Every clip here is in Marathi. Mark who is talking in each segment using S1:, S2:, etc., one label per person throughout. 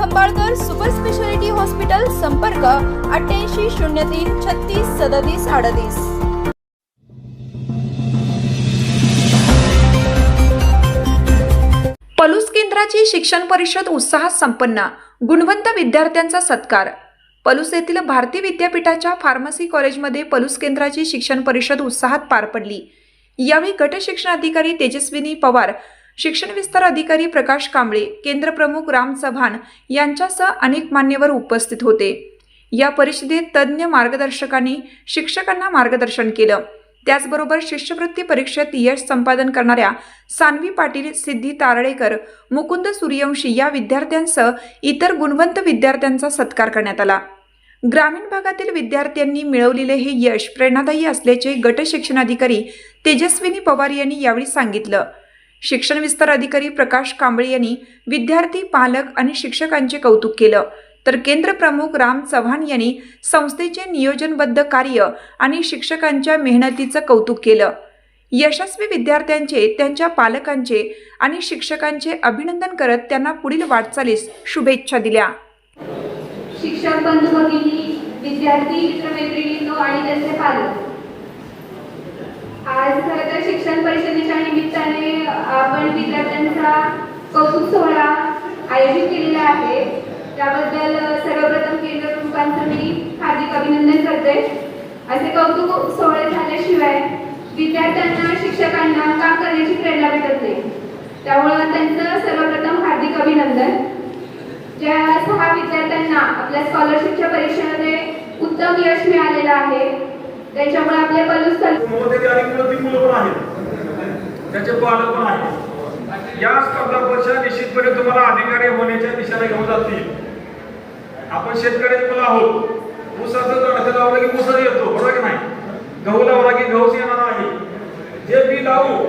S1: खंबाळकर सुपर स्पेशालिटी हॉस्पिटल संपर्क अठ्ठ्याऐंशी शून्य तीन छत्तीस सदतीस अडतीस.
S2: पलूस केंद्राची शिक्षण परिषद उत्साहात संपन्न. गुणवंत विद्यार्थ्यांचा सत्कार. पलूस येथील भारती विद्यापीठाच्या फार्मसी कॉलेजमध्ये पलूस केंद्राची शिक्षण परिषद उत्साहात पार पडली. यावेळी गट शिक्षण अधिकारी तेजस्विनी पवार शिक्षण विस्तार अधिकारी प्रकाश कांबळे केंद्रप्रमुख राम चव्हाण यांच्यासह अनेक मान्यवर उपस्थित होते. या परिषदेत तज्ज्ञ मार्गदर्शकांनी शिक्षकांना मार्गदर्शन केलं. त्याचबरोबर शिष्यवृत्ती परीक्षेत यश संपादन करणाऱ्या सानवी पाटील सिद्धी तारळेकर मुकुंद सूर्यवंशी या विद्यार्थ्यांसह इतर गुणवंत विद्यार्थ्यांचा सत्कार करण्यात आला. ग्रामीण भागातील विद्यार्थ्यांनी मिळवलेले हे यश प्रेरणादायी असल्याचे गट शिक्षणाधिकारी तेजस्विनी पवार यांनी यावेळी सांगितलं. शिक्षण विस्तार अधिकारी प्रकाश कांबळे यांनी विद्यार्थी पालक आणि शिक्षकांचे कौतुक केलं. तर केंद्र प्रमुख राम चव्हाण यांनी संस्थेचे नियोजनबद्ध कार्य आणि शिक्षकांच्या मेहनतीचं कौतुक केलं. यशस्वी विद्यार्थ्यांचे त्यांच्या पालकांचे आणि शिक्षकांचे अभिनंदन करत त्यांना पुढील वाटचालीस शुभेच्छा दिल्या.
S3: शिक्षक बंधू भगिनी विद्यार्थी मित्रमैत्रिणींनो आणि त्यांचे पालक शिक्षण परिषदेच्या निमित्ताने आपण विद्यार्थ्यांचा कौतुक सोहळा आयोजित केलेला आहे. त्याबद्दल सर्वप्रथम केंद्र प्रमुखांचं मी हार्दिक अभिनंदन करते. असे कौतुक सोहळे झाल्याशिवाय विद्यार्थ्यांना शिक्षकांना काम करण्याची प्रेरणा भेटत नाही. त्यामुळं त्यांचं सर्वप्रथम हार्दिक अभिनंदन. ज्या सहा विद्यार्थ्यांना आपल्या स्कॉलरशिपच्या परीक्षेमध्ये उत्तम यश मिळालेलं आहे त्याच्यामुळे आपल्या पलूस
S4: मुलं मुलं पण आहेत. त्याचे पालक पण आहेत. या स्पर्धा परीक्षा निश्चितपणे तुम्हाला अधिकारी होण्याच्या दिशेने घेऊन जातील. आपण शेतकऱ्याची मुलं आहोत. ऊसाचं तणखं लावलं की ऊसच येतो बरोबर की नाही? गहू लावला की गहूच येणार आहे. जे बी लावू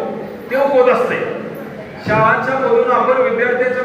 S4: ते उगवत असते. शाळांच्या मधून आपण विद्यार्थ्यांच्या